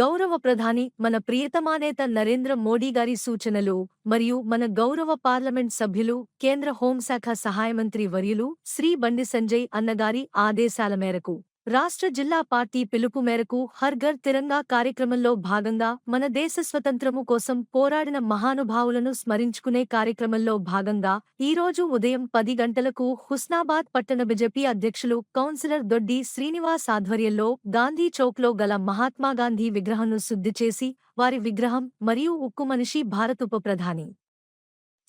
గౌరవ ప్రధాని మన ప్రియతమానేత నరేంద్ర మోడీ గారి సూచనలు మరియు మన గౌరవ పార్లమెంట్ సభ్యులు కేంద్ర హోంశాఖ సహాయ మంత్రి వర్యులు శ్రీ బండి సంజయ్ అన్నగారి ఆదేశాల మేరకు. రాష్ట్ర జిల్లా పార్టీ పిలుపు మేరకు హర్ఘర్ తిరంగా కార్యక్రమంలో భాగంగా మన దేశ స్వతంత్రము కోసం పోరాడిన మహానుభావులను స్మరించుకునే కార్యక్రమంలో భాగంగా ఈ రోజు ఉదయం పది గంటలకు హుస్నాబాద్ పట్టణ బిజెపి అధ్యక్షులు కౌన్సిలర్ దొడ్డి శ్రీనివాస్ ఆధ్వర్యంలో గాంధీ చౌక్లో గల మహాత్మాగాంధీ విగ్రహంను శుద్ధి చేసి వారి విగ్రహం మరియు ఉక్కు మనిషి భారత ఉప ప్రధాని.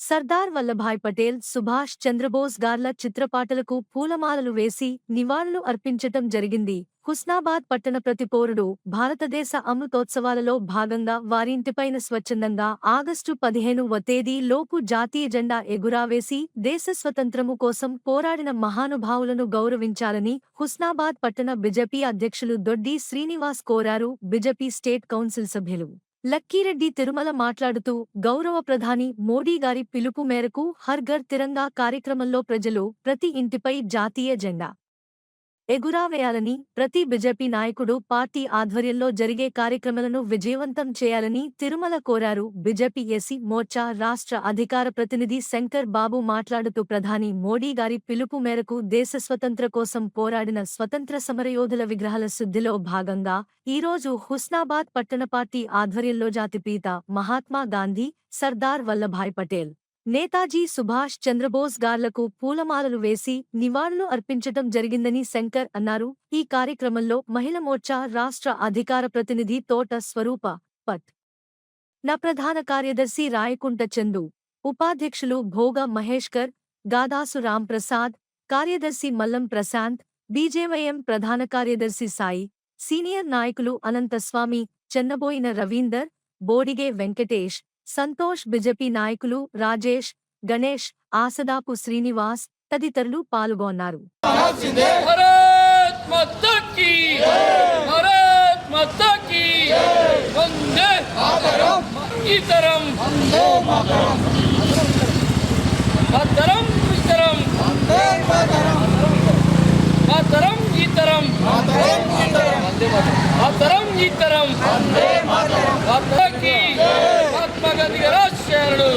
సర్దార్ వల్లభాయ్ పటేల్ సుభాష్ చంద్రబోస్ గార్ల చిత్రపాటలకు పూలమాలలు వేసి నివాళులు అర్పించటం జరిగింది. హుస్నాబాద్ పట్టణ ప్రతి పౌరుడు భారతదేశ అమృతోత్సవాలలో భాగంగా వారింటిపైన స్వచ్ఛందంగా ఆగస్టు పదిహేనువ తేదీ లోపు జాతీయ జెండా ఎగురావేసి దేశ స్వతంత్రము కోసం పోరాడిన మహానుభావులను గౌరవించాలని హుస్నాబాద్ పట్టణ బిజెపి అధ్యక్షులు దొడ్డి శ్రీనివాస్ కోరారు. బిజెపి స్టేట్ కౌన్సిల్ సభ్యులు లక్కీరెడ్డి తిరుమల మాట్లాడుతూ గౌరవ ప్రధాని మోడీ గారి పిలుపు మేరకు హర్ ఘర్ తిరంగా కార్యక్రమంలో ప్రజలు ప్రతి ఇంటిపై జాతీయ జెండా ఎగురావేయాలని ప్రతి బీజేపీ నాయకుడు పార్టీ ఆధ్వర్యంలో జరిగే కార్యక్రమాలను విజయవంతం చేయాలని తిరుమల కోరారు బీజేపీ ఎసి మోర్చా రాష్ట్ర అధికార ప్రతినిధి శంకర్ బాబు మాట్లాడుతూ ప్రధాని మోడీ గారి పిలుపు మేరకు దేశ స్వతంత్ర కోసం పోరాడిన స్వతంత్ర సమరయోధుల విగ్రహాల శుద్ధిలో భాగంగా ఈరోజు హుస్నాబాద్ పట్టణ పార్టీ ఆధ్వర్యంలో జాతిపీత మహాత్మా గాంధీ సర్దార్ వల్లభాయ్ పటేల్ నేతాజీ సుభాష్ చంద్రబోస్ గార్లకు పూలమాలలు వేసి నివాళులు అర్పించటం జరిగిందని శంకర్ అన్నారు. ఈ కార్యక్రమంలో మహిళ మోర్చా రాష్ట్ర అధికార ప్రతినిధి తోట స్వరూప పట్. నా ప్రధాన కార్యదర్శి రాయకుంట చందు. ఉపాధ్యక్షులు భోగ మహేష్కర్ గాదాసు రాంప్రసాద్ కార్యదర్శి మల్లం ప్రశాంత్ బీజేవైఎం ప్రధాన కార్యదర్శి సాయి సీనియర్ నాయకులు అనంతస్వామి చెన్నబోయిన రవీందర్ బోడిగే వెంకటేష్ సంతోష్ బిజెపి నాయకులు రాజేష్ గణేష్ ఆసదాపు శ్రీనివాస్ తదితరులు పాల్గొన్నారు మాతరం ఇతరం మాతరం ఇతరం మాతరం ఇతరం మాతరం గాంధీ గారు శరణు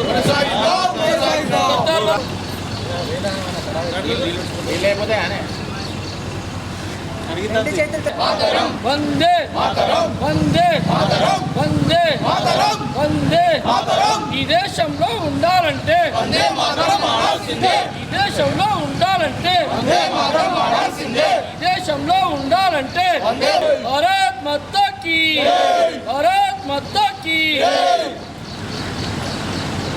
ఈ దేశంలో ఉండాలంటే ఈ దేశంలో ఉండాలంటే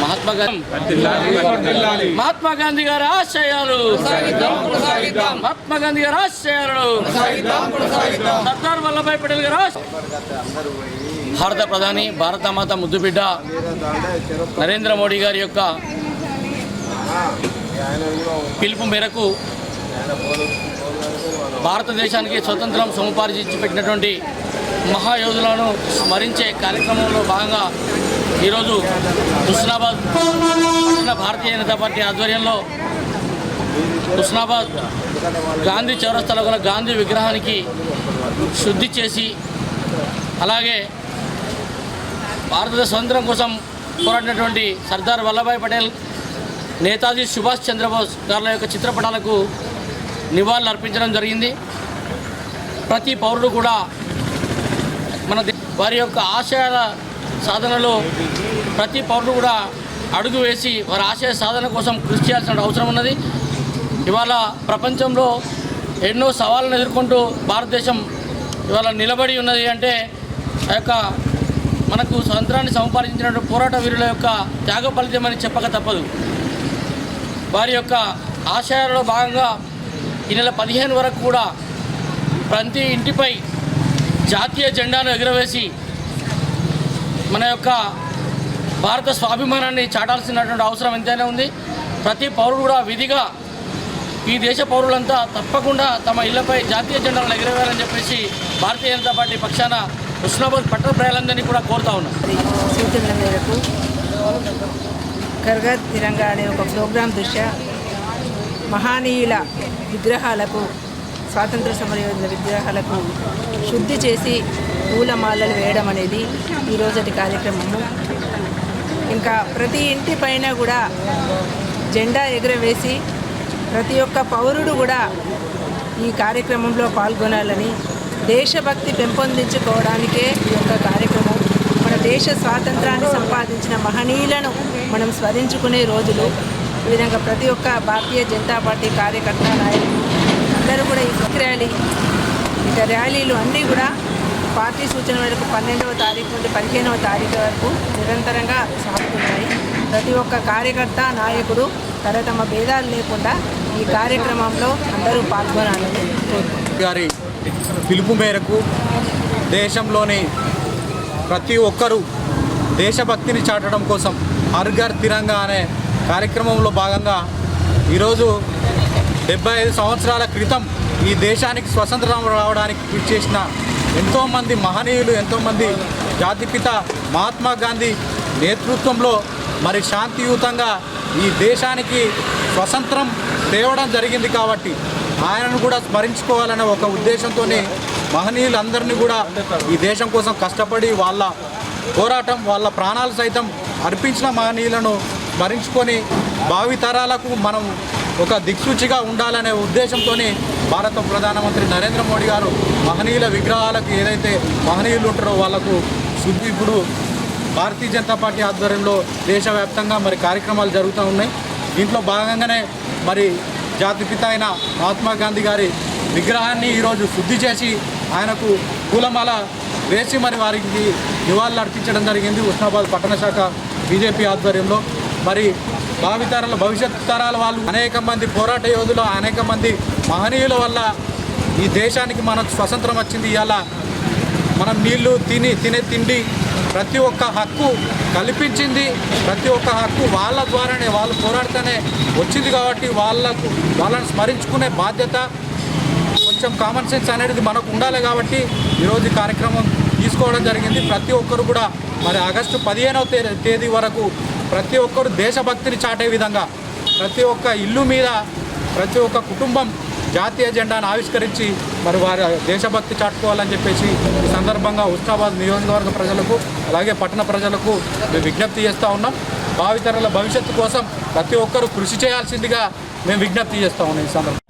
మహాత్మా గాంధీ. మహాత్మా గాంధీ గారి ఆశయాలు. మహాత్మా గాంధీ గారి ఆశయాలు. సర్దార్ వల్లభాయ్ పటేల్ గారు భారత ప్రధాని భారత మాత ముద్దుబిడ్డ నరేంద్ర మోడీ గారి యొక్క పిలుపు మేరకు భారతదేశానికి స్వతంత్రం సముపార్జించి పెట్టినటువంటి మహాయోధులను స్మరించే కార్యక్రమంలో భాగంగా ఈరోజు హుస్నాబాద్ పట్టణ భారతీయ జనతా పార్టీ ఆధ్వర్యంలో హుస్నాబాద్ గాంధీ చౌరస్తాలో గల గాంధీ విగ్రహానికి శుద్ధి చేసి అలాగే భారతదేశ స్వతంత్రం కోసం పోరాడినటువంటి సర్దార్ వల్లభాయ్ పటేల్ నేతాజీ సుభాష్ చంద్రబోస్ గారుల యొక్క చిత్రపటాలకు నివాళులు అర్పించడం జరిగింది. ప్రతి పౌరుడు కూడా మన వారి యొక్క ఆశయాల సాధనలో ప్రతి పౌరుడు కూడా అడుగు వేసి వారి ఆశయ సాధన కోసం కృషి చేయాల్సిన అవసరం ఉన్నది. ఇవాళ ప్రపంచంలో ఎన్నో సవాళ్ళను ఎదుర్కొంటూ భారతదేశం ఇవాళ నిలబడి ఉన్నది అంటే ఆ యొక్క మనకు స్వతంత్రాన్ని సంపాదించిన పోరాట వీరుల యొక్క త్యాగ ఫలితమని చెప్పక తప్పదు. వారి యొక్క ఆశయాలలో భాగంగా ఈ నెల పదిహేను వరకు కూడా ప్రతి ఇంటిపై జాతీయ జెండాను ఎగురవేసి మన యొక్క భారత స్వాభిమానాన్ని చాటాల్సినటువంటి అవసరం ఎంతైనా ఉంది. ప్రతి పౌరుడు కూడా విధిగా ఈ దేశ పౌరులంతా తప్పకుండా తమ ఇళ్ళపై జాతీయ జెండాలను ఎగిరవేయాలని చెప్పేసి భారతీయ జనతా పార్టీ పక్షాన హుస్నాబాద్ పట్టణ ప్రజలందరినీ కూడా కోరుతా ఉన్నాం. సూచనల మేరకు కర్గత్ తిరంగా అనే ఒక ప్రోగ్రాం దృష్ట్యా మహానీయుల విగ్రహాలకు స్వాతంత్ర సమరయోధుల విగ్రహాలకు శుద్ధి చేసి పూలమాలలు వేయడం అనేది ఈరోజటి కార్యక్రమము. ఇంకా ప్రతి ఇంటి పైన కూడా జెండా ఎగురవేసి ప్రతి ఒక్క పౌరుడు కూడా ఈ కార్యక్రమంలో పాల్గొనాలని దేశభక్తి పెంపొందించుకోవడానికే ఈ యొక్క కార్యక్రమం. మన దేశ స్వాతంత్రాన్ని సంపాదించిన మహనీయులను మనం స్మరించుకునే రోజులు. ఈ విధంగా ప్రతి ఒక్క భారతీయ జనతా పార్టీ కార్యకర్త నాయకులు అందరూ కూడా ఈ బైక్ ర్యాలీ ఇక ర్యాలీలు అన్నీ కూడా పార్టీ సూచన మేరకు పన్నెండవ తారీఖు నుండి పదిహేనవ తారీఖు వరకు నిరంతరంగా సాగుతున్నాయి. ప్రతి ఒక్క కార్యకర్త నాయకుడు తన తమ భేదాలు లేకుండా ఈ కార్యక్రమంలో అందరూ పాల్గొనాలని గారి పిలుపు మేరకు దేశంలోని ప్రతి ఒక్కరూ దేశభక్తిని చాటడం కోసం హర్ఘర్ తిరంగా అనే కార్యక్రమంలో భాగంగా ఈరోజు డెబ్బై ఐదు సంవత్సరాల క్రితం ఈ దేశానికి స్వతంత్రం రావడానికి కృషి చేసిన ఎంతోమంది మహనీయులు ఎంతోమంది జాతిపిత మహాత్మా గాంధీ నేతృత్వంలో మరి శాంతియుతంగా ఈ దేశానికి స్వతంత్రం తేవడం జరిగింది కాబట్టి ఆయనను కూడా స్మరించుకోవాలనే ఒక ఉద్దేశంతోనే మహనీయులందరినీ కూడా ఈ దేశం కోసం కష్టపడి వాళ్ళ పోరాటం వాళ్ళ ప్రాణాలు సైతం అర్పించిన మహనీయులను స్మరించుకొని భావితరాలకు మనం ఒక దిక్సూచిగా ఉండాలనే ఉద్దేశంతో భారత ప్రధానమంత్రి నరేంద్ర మోడీ గారు మహనీయుల విగ్రహాలకు ఏదైతే మహనీయులు ఉంటారో వాళ్ళకు శుద్ధి ఇప్పుడు భారతీయ జనతా పార్టీ ఆధ్వర్యంలో దేశవ్యాప్తంగా మరి కార్యక్రమాలు జరుగుతూ ఉన్నాయి. దీంట్లో భాగంగానే మరి జాతిపిత అయిన మహాత్మా గాంధీ గారి విగ్రహాన్ని ఈరోజు శుద్ధి చేసి ఆయనకు పూలమాల వేసి మరి వారికి నివాళులు అర్పించడం జరిగింది ఉస్మాబాద్ పట్టణ శాఖ బీజేపీ ఆధ్వర్యంలో. మరి భావితరాల భవిష్యత్ తరాల వాళ్ళు అనేక మంది పోరాట యోధులు అనేక మంది మహనీయుల వల్ల ఈ దేశానికి మనకు స్వతంత్రం వచ్చింది. ఇవాళ మనం నీళ్ళు తిని తినే తిండి ప్రతి ఒక్క హక్కు కల్పించింది. ప్రతి ఒక్క హక్కు వాళ్ళ ద్వారానే వాళ్ళు పోరాడితేనే వచ్చింది కాబట్టి వాళ్ళకు వాళ్ళని స్మరించుకునే బాధ్యత కొంచెం కామన్ సెన్స్ అనేది మనకు ఉండాలి కాబట్టి ఈరోజు కార్యక్రమం తీసుకోవడం జరిగింది. ప్రతి ఒక్కరు కూడా మరి ఆగస్టు పదిహేనవ తేదీ వరకు ప్రతి ఒక్కరు దేశభక్తిని చాటే విధంగా ప్రతి ఒక్క ఇల్లు మీద ప్రతి ఒక్క కుటుంబం జాతీయ జెండాను ఆవిష్కరించి మరి వారి దేశభక్తి చాటుకోవాలని చెప్పేసి ఈ సందర్భంగా హుస్నాబాద్ నియోజకవర్గ ప్రజలకు అలాగే పట్టణ ప్రజలకు మేము విజ్ఞప్తి చేస్తూ ఉన్నాం. భావితరాల భవిష్యత్తు కోసం ప్రతి ఒక్కరూ కృషి చేయాల్సిందిగా మేము విజ్ఞప్తి చేస్తూ ఉన్నాం ఈ సందర్భంగా.